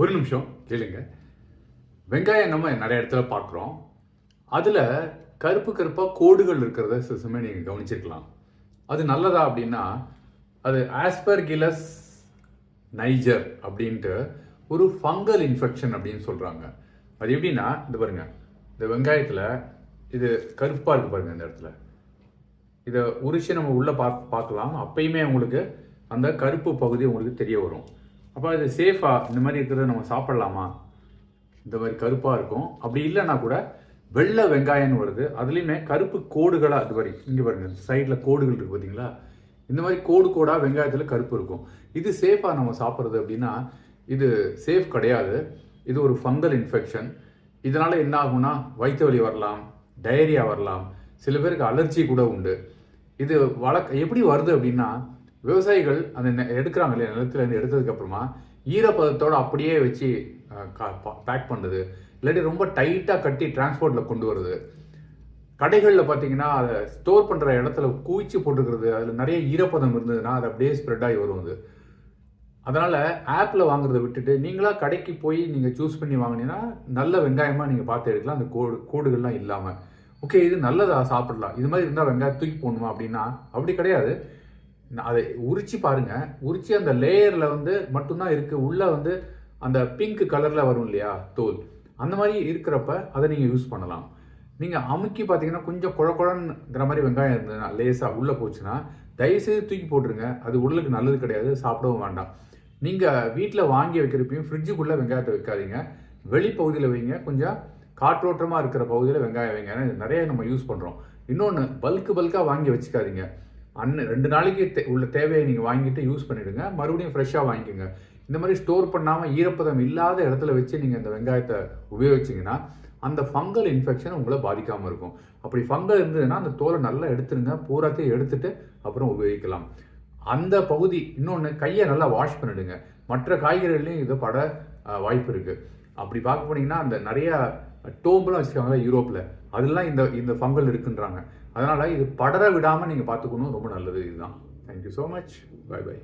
ஒரு நிமிஷம் கேளுங்க. வெங்காயம் நம்ம நிறைய இடத்துல பார்க்குறோம். அதில் கருப்பு கருப்பாக கோடுகள் இருக்கிறத சிசமே நீங்கள் கவனிச்சிருக்கலாம். அது நல்லதா அப்படின்னா அது ஆஸ்பர்கிலஸ் நைஜர் அப்படின்ட்டு ஒரு ஃபங்கல் இன்ஃபெக்ஷன் அப்படின்னு சொல்கிறாங்க அது எப்படின்னா இந்த பாருங்க. இந்த வெங்காயத்தில் இது கருப்பாக இருக்குது பாருங்கள் இந்த இடத்துல. இதை உரிச்சு நம்ம உள்ளே பா பார்க்கலாம். அப்பயுமே உங்களுக்கு அந்த கருப்பு பகுதி உங்களுக்கு தெரிய வரும். அப்போ இது சேஃபாக இந்த மாதிரி இருக்கிறத நம்ம சாப்பிட்லாமா? இந்த மாதிரி கருப்பாக இருக்கும். அப்படி இல்லைன்னா கூட வெள்ளை வெங்காயம்னு வருது. அதுலேயுமே கருப்பு கோடுகளாக அது மாதிரி இங்கே பாருங்கள் சைடில் கோடுகள் இருக்குது பார்த்தீங்களா இந்த மாதிரி கோடு கோடாக வெங்காயத்தில் கருப்பு இருக்கும். இது சேஃபாக நம்ம சாப்பிட்றது அப்படின்னா இது சேஃப் கிடையாது. இது ஒரு ஃபங்கல் இன்ஃபெக்ஷன் இதனால் என்ன ஆகும்னா வயிற்று வலி வரலாம் டயரியா வரலாம். சில பேருக்கு அலர்ஜி கூட உண்டு. இது வழக்க எப்படி வருது அப்படின்னா விவசாயிகள் அந்த நெ- எடுக்கிறாங்க இல்லையா நிலத்துலேருந்து எடுத்ததுக்கப்புறமா எடுத்ததுக்கு அப்புறமா ஈரப்பதத்தோட அப்படியே வச்சு பேக் பண்ணுது இல்லாட்டி ரொம்ப டைட்டாக கட்டி டிரான்ஸ்போர்ட்டில் கொண்டு வருது கடைகளில் பார்த்தீங்கன்னா அதை ஸ்டோர் பண்ணுற இடத்துல குவிச்சு போட்டுக்கிறது அதில் நிறைய ஈரப்பதம் இருந்ததுன்னா அது அப்படியே ஸ்ப்ரெட் ஆகி வரும் அது. அதனால் ஆப்பில் வாங்குறதை விட்டுட்டு நீங்களாக கடைக்கு போய் நீங்கள் சூஸ் பண்ணி வாங்கினீங்கன்னா நல்ல வெங்காயமாக நீங்கள் பார்த்து எடுக்கலாம். அந்த கோடு கோடுகள்லாம் இல்லாமல் ஓகே இது நல்லதாக சாப்பிடலாம். இது மாதிரி இருந்தால் வெங்காயம் தூக்கி போடணுமா அப்படின்னா அப்படி கிடையாது. அதை உரிச்சு பாருங்க. உரிச்சு அந்த லேயரில் வந்து மட்டும்தான் இருக்குது உள்ளே வந்து அந்த பிங்க் கலரில் வரும் இல்லையா? தோல். அந்த மாதிரி இருக்கிறப்ப அதை நீங்கள் யூஸ் பண்ணலாம். நீங்கள் அமுக்கி பார்த்தீங்கன்னா கொஞ்சம் குழ குழங்கிற மாதிரி வெங்காயம் இருந்ததுன்னா லேசாக உள்ளே போச்சுன்னா தயவுசெய்து தூக்கி போட்டுருங்க. அது உடலுக்கு நல்லது கிடையாது. சாப்பிடவும் வேண்டாம். நீங்கள் வீட்டில் வாங்கி வைக்கிறப்பையும் ஃப்ரிட்ஜுக்குள்ளே வெங்காயத்தை வைக்காதீங்க. வெளிப்பகுதியில் வைங்க. கொஞ்சம் காற்றோட்டமாக இருக்கிற பகுதியில் வெங்காயம் வைங்க. ஏன்னா இது நிறைய நம்ம யூஸ் பண்ணுறோம் இன்னொன்று பல்க்கு பல்காக வாங்கி வச்சுக்காதீங்க. அன்னு ரெண்டு நாளைக்கு தே- உள்ள தேவையை நீங்கள் வாங்கிட்டு யூஸ் பண்ணிவிடுங்க மறுபடியும் ஃப்ரெஷ்ஷாக வாங்கிக்கோங்க. இந்த மாதிரி ஸ்டோர் பண்ணாமல் ஈரப்பதம் இல்லாத இடத்துல வச்சு நீங்கள் இந்த வெங்காயத்தை உபயோகிச்சிங்கன்னா அந்த ஃபங்கல் இன்ஃபெக்ஷன் உங்களை பாதிக்காமல் இருக்கும். அப்படி ஃபங்கல் இருந்ததுன்னா அந்த தோலை நல்லா எடுத்துருங்க பூராத்தையும் எடுத்துட்டு அப்புறம் உபயோகிக்கலாம். அந்த பகுதி இன்னொன்று கையை நல்லா வாஷ் பண்ணிடுங்க. மற்ற காய்கறிகள்லையும் இதை பட வாய்ப்பு இருக்குது அப்படி பார்க்க போனீங்கன்னா அந்த நிறையா டோம்பெலாம் வச்சுருக்காங்களா யூரோப்பில் அதெல்லாம் இந்த இந்த ஃபங்கல் இருக்குன்றாங்க. அதனால் இது படர விடாமல் நீங்கள் பார்த்துக்கணும் ரொம்ப நல்லது இதுதான். Thank you so much bye bye